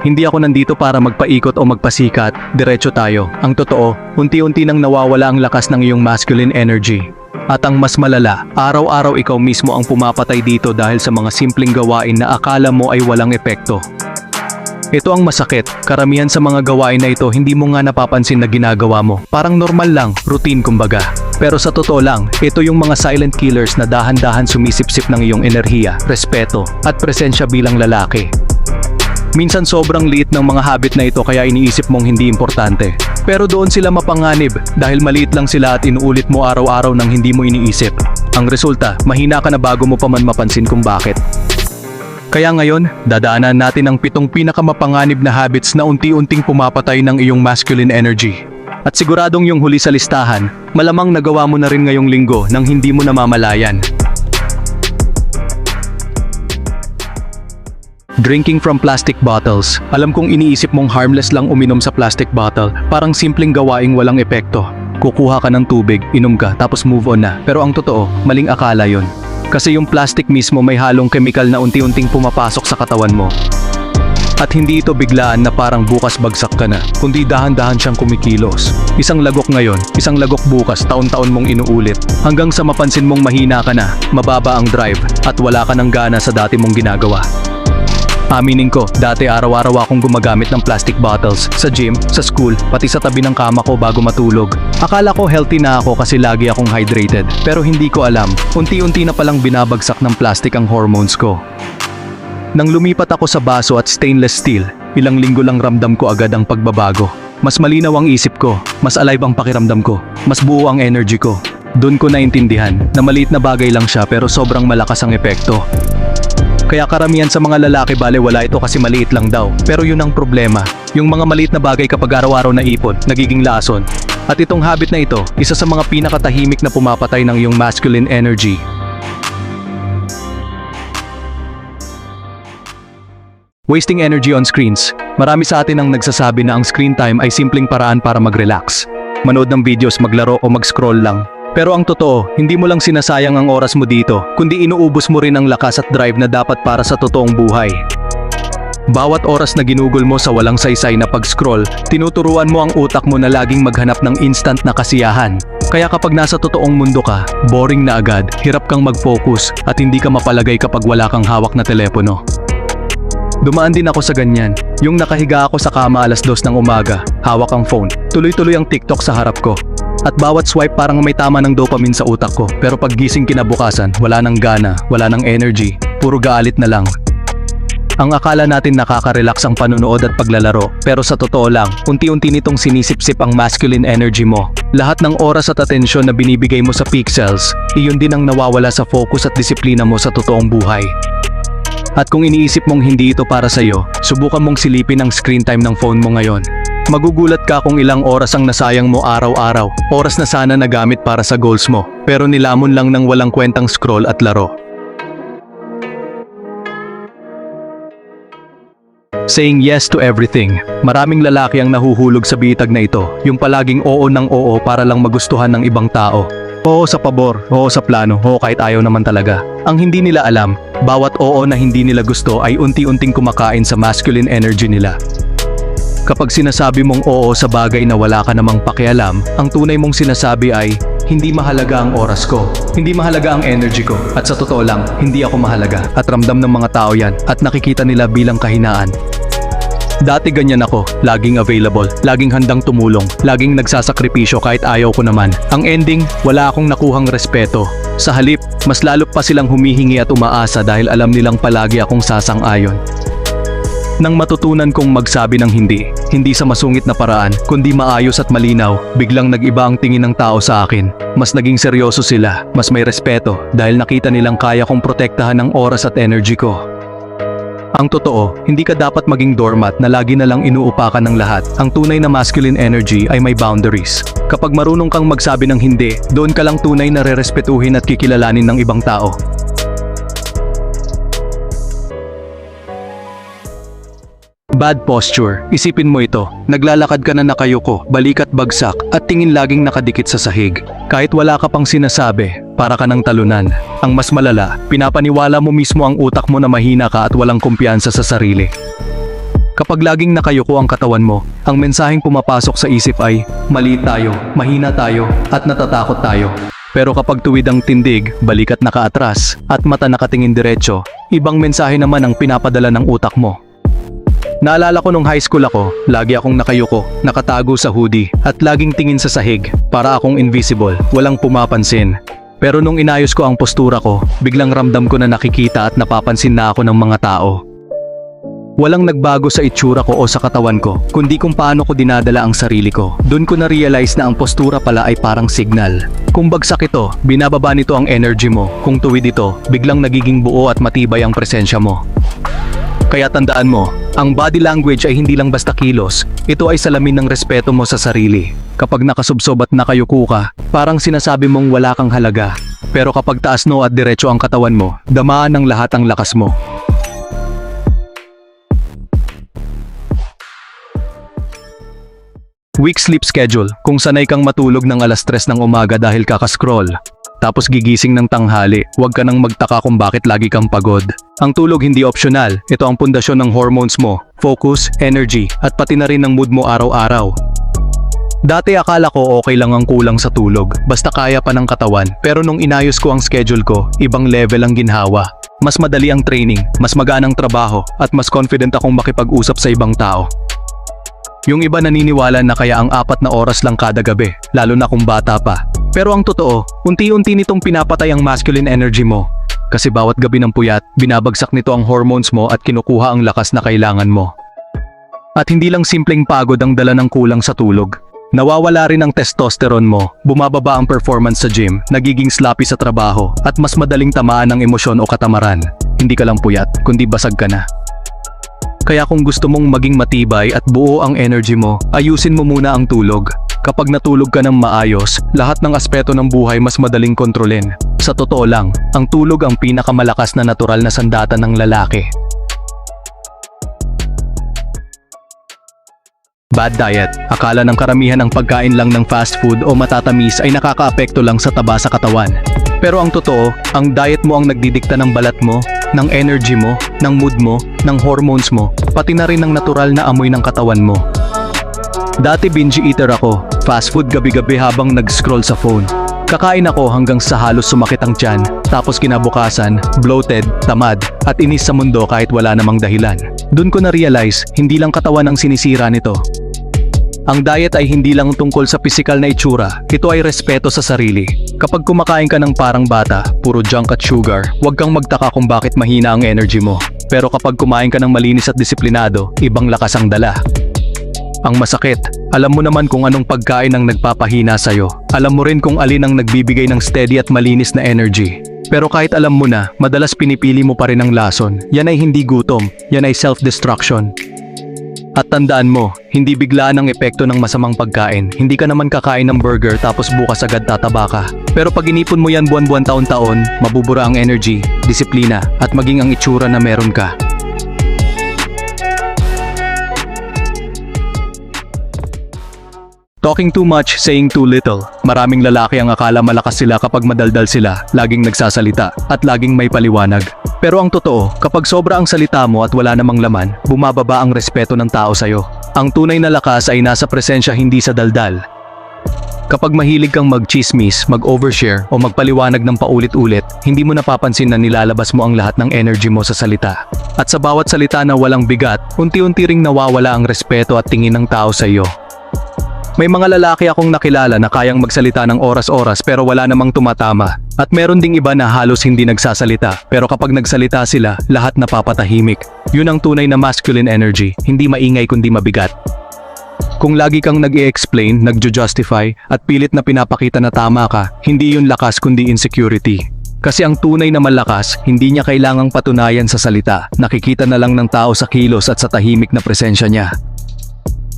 hindi ako nandito para magpaikot o magpasikat, diretso tayo. Ang totoo, unti-unti nang nawawala ang lakas ng iyong masculine energy. At ang mas malala, araw-araw ikaw mismo ang pumapatay dito dahil sa mga simpleng gawain na akala mo ay walang epekto. Ito ang masakit, karamihan sa mga gawain na ito hindi mo nga napapansin na ginagawa mo. Parang normal lang, routine kumbaga. Pero sa totoo lang, ito yung mga silent killers na dahan-dahan sumisipsip ng iyong enerhiya, respeto, at presensya bilang lalaki. Minsan sobrang liit ng mga habit na ito kaya iniisip mong hindi importante. Pero doon sila mapanganib dahil maliit lang sila at inuulit mo araw-araw nang hindi mo iniisip. Ang resulta, mahina ka na bago mo pa man mapansin kung bakit. Kaya ngayon, dadaanan natin ang pitong pinakamapanganib na habits na unti-unting pumapatay ng iyong masculine energy. At siguradong yung huli sa listahan, malamang nagawa mo na rin ngayong linggo nang hindi mo namamalayan. Drinking from plastic bottles. Alam kong iniisip mong harmless lang uminom sa plastic bottle, parang simpleng gawaing walang epekto. Kukuha ka ng tubig, inom ka, tapos move on na. Pero ang totoo, maling akala yon. Kasi yung plastic mismo may halong chemical na unti-unting pumapasok sa katawan mo. At hindi ito biglaan na parang bukas bagsak ka na, kundi dahan-dahan siyang kumikilos. Isang lagok ngayon, isang lagok bukas, taon-taon mong inuulit. Hanggang sa mapansin mong mahina ka na, mababa ang drive, at wala ka ng gana sa dati mong ginagawa. Aminin ko, dati araw-araw akong gumagamit ng plastic bottles sa gym, sa school, pati sa tabi ng kama ko bago matulog. Akala ko healthy na ako kasi lagi akong hydrated, pero hindi ko alam, unti-unti na palang binabagsak ng plastic ang hormones ko. Nang lumipat ako sa baso at stainless steel, ilang linggo lang ramdam ko agad ang pagbabago. Mas malinaw ang isip ko, mas alive ang pakiramdam ko, mas buo ang energy ko. Doon ko naintindihan na maliit na bagay lang siya pero sobrang malakas ang epekto. Kaya karamihan sa mga lalaki bale wala ito kasi maliit lang daw. Pero yun ang problema. Yung mga maliit na bagay kapag araw-araw na ipon, nagiging lason. At itong habit na ito, isa sa mga pinakatahimik na pumapatay ng iyong masculine energy. Wasting energy on screens. Marami sa atin ang nagsasabi na ang screen time ay simpleng paraan para mag-relax. Manood ng videos, maglaro o mag-scroll lang. Pero ang totoo, hindi mo lang sinasayang ang oras mo dito, kundi inuubos mo rin ang lakas at drive na dapat para sa totoong buhay. Bawat oras na ginugol mo sa walang saysay na pag-scroll, tinuturuan mo ang utak mo na laging maghanap ng instant na kasiyahan. Kaya kapag nasa totoong mundo ka, boring na agad, hirap kang mag-focus at hindi ka mapalagay kapag wala kang hawak na telepono. Dumaan din ako sa ganyan. Yung nakahiga ako sa kama alas dos ng umaga, hawak ang phone. Tuloy-tuloy ang TikTok sa harap ko. At bawat swipe parang may tama ng dopamine sa utak ko. Pero pag gising kinabukasan, wala nang gana, wala nang energy, puro galit na lang. Ang akala natin nakaka-relax ang panunood at paglalaro, pero sa totoo lang, unti-unti nitong sinisipsip ang masculine energy mo. Lahat ng oras at atensyon na binibigay mo sa pixels, iyon din ang nawawala sa focus at disiplina mo sa totoong buhay. At kung iniisip mong hindi ito para sa'yo, subukan mong silipin ang screen time ng phone mo ngayon. Magugulat ka kung ilang oras ang nasayang mo araw-araw, oras na sana nagamit para sa goals mo, pero nilamon lang ng walang kwentang scroll at laro. Saying yes to everything. Maraming lalaki ang nahuhulog sa bitag na ito, yung palaging oo ng oo para lang magustuhan ng ibang tao. Oo sa pabor, oo sa plano, oo kahit ayaw naman talaga. Ang hindi nila alam, bawat oo na hindi nila gusto ay unti-unting kumakain sa masculine energy nila. Kapag sinasabi mong oo sa bagay na wala ka namang pakialam, ang tunay mong sinasabi ay, hindi mahalaga ang oras ko, hindi mahalaga ang energy ko, at sa totoo lang, hindi ako mahalaga. At ramdam ng mga tao yan, at nakikita nila bilang kahinaan. Dati ganyan ako, laging available, laging handang tumulong, laging nagsasakripisyo kahit ayaw ko naman. Ang ending, wala akong nakuhang respeto. Sa halip, mas lalo pa silang humihingi at umaasa dahil alam nilang palagi akong sasang-ayon. Nang matutunan kong magsabi ng hindi, hindi sa masungit na paraan, kundi maayos at malinaw, biglang nag-iba ang tingin ng tao sa akin. Mas naging seryoso sila, mas may respeto, dahil nakita nilang kaya kong protektahan ang oras at energy ko. Ang totoo, hindi ka dapat maging doormat na lagi na lang inuupakan ng lahat. Ang tunay na masculine energy ay may boundaries. Kapag marunong kang magsabi ng hindi, doon ka lang tunay na rerespetuhin at kikilalanin ng ibang tao. Bad posture. Isipin mo ito. Naglalakad ka na nakayuko, balikat bagsak, at tingin laging nakadikit sa sahig. Kahit wala ka pang sinasabi, para ka ng talunan. Ang mas malala, pinapaniwala mo mismo ang utak mo na mahina ka at walang kumpiyansa sa sarili. Kapag laging nakayuko ang katawan mo, ang mensaheng pumapasok sa isip ay, mali tayo, mahina tayo, at natatakot tayo. Pero kapag tuwid ang tindig, balikat nakaatras, at mata nakatingin diretso, ibang mensahe naman ang pinapadala ng utak mo. Naalala ko nung high school ako, lagi akong nakayuko, nakatago sa hoodie, at laging tingin sa sahig, para akong invisible, walang pumapansin. Pero nung inayos ko ang postura ko, biglang ramdam ko na nakikita at napapansin na ako ng mga tao. Walang nagbago sa itsura ko o sa katawan ko, kundi kung paano ko dinadala ang sarili ko. Doon ko na-realize na ang postura pala ay parang signal. Kung bagsak ito, binababa nito ang energy mo. Kung tuwid ito, biglang nagiging buo at matibay ang presensya mo. Kaya tandaan mo, ang body language ay hindi lang basta kilos, ito ay salamin ng respeto mo sa sarili. Kapag nakasubsob at nakayuko ka, parang sinasabi mong wala kang halaga. Pero kapag taas no at diretso ang katawan mo, damaan ng lahat ang lakas mo. Weak sleep schedule, kung sanay kang matulog ng alas 3 ng umaga dahil kakascroll. Tapos gigising ng tanghali, huwag ka nang magtaka kung bakit lagi kang pagod. Ang tulog hindi optional, ito ang pundasyon ng hormones mo, focus, energy, at pati na rin ng mood mo araw-araw. Dati akala ko okay lang ang kulang sa tulog, basta kaya pa ng katawan, pero nung inayos ko ang schedule ko, ibang level ang ginhawa. Mas madali ang training, mas magaan ang trabaho, at mas confident akong makipag-usap sa ibang tao. Yung iba naniniwala na kaya ang apat na oras lang kada gabi, lalo na kung bata pa. Pero ang totoo, unti-unti nitong pinapatay ang masculine energy mo. Kasi bawat gabi ng puyat, binabagsak nito ang hormones mo at kinukuha ang lakas na kailangan mo. At hindi lang simpleng pagod ang dala ng kulang sa tulog. Nawawala rin ang testosterone mo, bumababa ang performance sa gym, nagiging sloppy sa trabaho, at mas madaling tamaan ng emosyon o katamaran. Hindi ka lang puyat, kundi basag ka na. Kaya kung gusto mong maging matibay at buo ang energy mo, ayusin mo muna ang tulog. Kapag natulog ka ng maayos, lahat ng aspeto ng buhay mas madaling kontrolin. Sa totoo lang, ang tulog ang pinakamalakas na natural na sandata ng lalaki. Bad diet. Akala ng karamihan ang pagkain lang ng fast food o matatamis ay nakakaapekto lang sa taba sa katawan. Pero ang totoo, ang diet mo ang nagdidikta ng balat mo, ng energy mo, ng mood mo, ng hormones mo, pati na rin ng natural na amoy ng katawan mo. Dati binge eater ako, fast food gabi-gabi habang nag-scroll sa phone. Kakain ako hanggang sa halos sumakit ang tiyan, tapos kinabukasan, bloated, tamad, at inis sa mundo kahit wala namang dahilan. Doon ko na-realize, hindi lang katawan ang sinisira nito. Ang diet ay hindi lang tungkol sa pisikal na itsura, ito ay respeto sa sarili. Kapag kumakain ka ng parang bata, puro junk at sugar, huwag kang magtaka kung bakit mahina ang energy mo. Pero kapag kumain ka ng malinis at disiplinado, ibang lakas ang dala. Ang masakit, alam mo naman kung anong pagkain ang nagpapahina sa'yo. Alam mo rin kung alin ang nagbibigay ng steady at malinis na energy. Pero kahit alam mo na, madalas pinipili mo pa rin ang lason. Yan ay hindi gutom, yan ay self-destruction. At tandaan mo, hindi biglaan ang epekto ng masamang pagkain. Hindi ka naman kakain ng burger tapos bukas agad tataba ka. Pero pag inipon mo yan buwan-buwan taon-taon, mabubura ang energy, disiplina, at maging ang itsura na meron ka. Talking too much, saying too little. Maraming lalaki ang akala malakas sila kapag madaldal sila, laging nagsasalita, at laging may paliwanag. Pero ang totoo, kapag sobra ang salita mo at wala namang laman, bumababa ang respeto ng tao sa'yo. Ang tunay na lakas ay nasa presensya hindi sa daldal. Kapag mahilig kang mag-chismis, mag-overshare, o magpaliwanag ng paulit-ulit, hindi mo napapansin na nilalabas mo ang lahat ng energy mo sa salita. At sa bawat salita na walang bigat, unti-unti ring nawawala ang respeto at tingin ng tao sa iyo. May mga lalaki akong nakilala na kayang magsalita ng oras-oras pero wala namang tumatama. At meron ding iba na halos hindi nagsasalita pero kapag nagsalita sila, lahat napapatahimik. Yun ang tunay na masculine energy, hindi maingay kundi mabigat. Kung lagi kang nag explain nagjo-justify, at pilit na pinapakita na tama ka, hindi yun lakas kundi insecurity. Kasi ang tunay na malakas, hindi niya kailangang patunayan sa salita, nakikita na lang ng tao sa kilos at sa tahimik na presensya niya.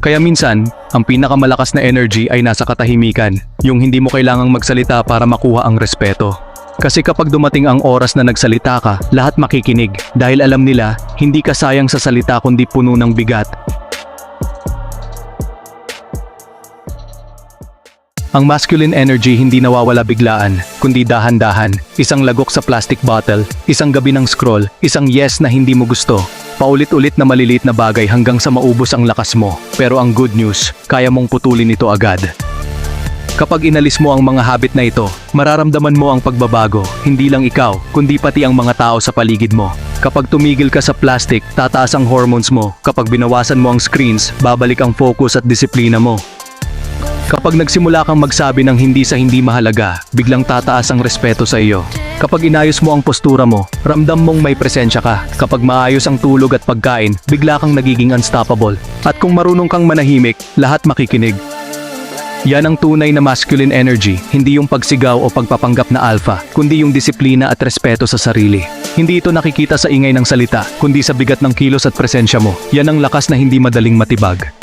Kaya minsan, ang pinakamalakas na energy ay nasa katahimikan, yung hindi mo kailangang magsalita para makuha ang respeto. Kasi kapag dumating ang oras na nagsalita ka, lahat makikinig dahil alam nila, hindi ka sayang sa salita kundi puno ng bigat. Ang masculine energy hindi nawawala biglaan, kundi dahan-dahan. Isang lagok sa plastic bottle, isang gabi ng scroll, isang yes na hindi mo gusto. Paulit-ulit na maliliit na bagay hanggang sa maubos ang lakas mo. Pero ang good news, kaya mong putulin ito agad. Kapag inalis mo ang mga habit na ito, mararamdaman mo ang pagbabago, hindi lang ikaw, kundi pati ang mga tao sa paligid mo. Kapag tumigil ka sa plastic, tataas ang hormones mo. Kapag binawasan mo ang screens, babalik ang focus at disiplina mo. Kapag nagsimula kang magsabi ng hindi sa hindi mahalaga, biglang tataas ang respeto sa iyo. Kapag inayos mo ang postura mo, ramdam mong may presensya ka. Kapag maayos ang tulog at pagkain, bigla kang nagiging unstoppable. At kung marunong kang manahimik, lahat makikinig. Yan ang tunay na masculine energy, hindi yung pagsigaw o pagpapanggap na alpha, kundi yung disiplina at respeto sa sarili. Hindi ito nakikita sa ingay ng salita, kundi sa bigat ng kilos at presensya mo. Yan ang lakas na hindi madaling matibag.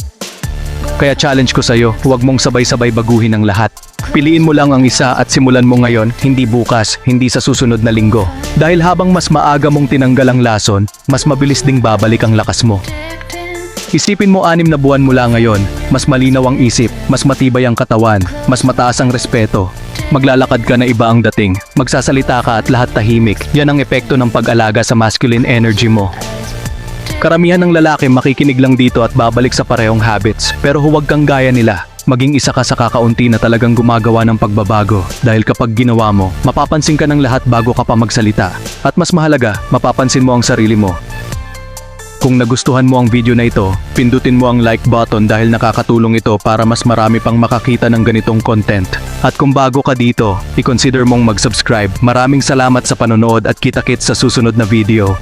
Kaya challenge ko sa'yo, huwag mong sabay-sabay baguhin ang lahat. Piliin mo lang ang isa at simulan mo ngayon, hindi bukas, hindi sa susunod na linggo. Dahil habang mas maaga mong tinanggal ang lason, mas mabilis ding babalik ang lakas mo. Isipin mo anim na buwan mula ngayon, mas malinaw ang isip, mas matibay ang katawan, mas mataas ang respeto. Maglalakad ka na iba ang dating, magsasalita ka at lahat tahimik. Yan ang epekto ng pag-alaga sa masculine energy mo. Karamihan ng lalaki makikinig lang dito at babalik sa parehong habits, pero huwag kang gaya nila. Maging isa ka sa kakaunti na talagang gumagawa ng pagbabago dahil kapag ginawa mo, mapapansin ka ng lahat bago ka pa magsalita. At mas mahalaga, mapapansin mo ang sarili mo. Kung nagustuhan mo ang video na ito, pindutin mo ang like button dahil nakakatulong ito para mas marami pang makakita ng ganitong content. At kung bago ka dito, i-consider mong mag-subscribe. Maraming salamat sa panonood at kita-kits sa susunod na video.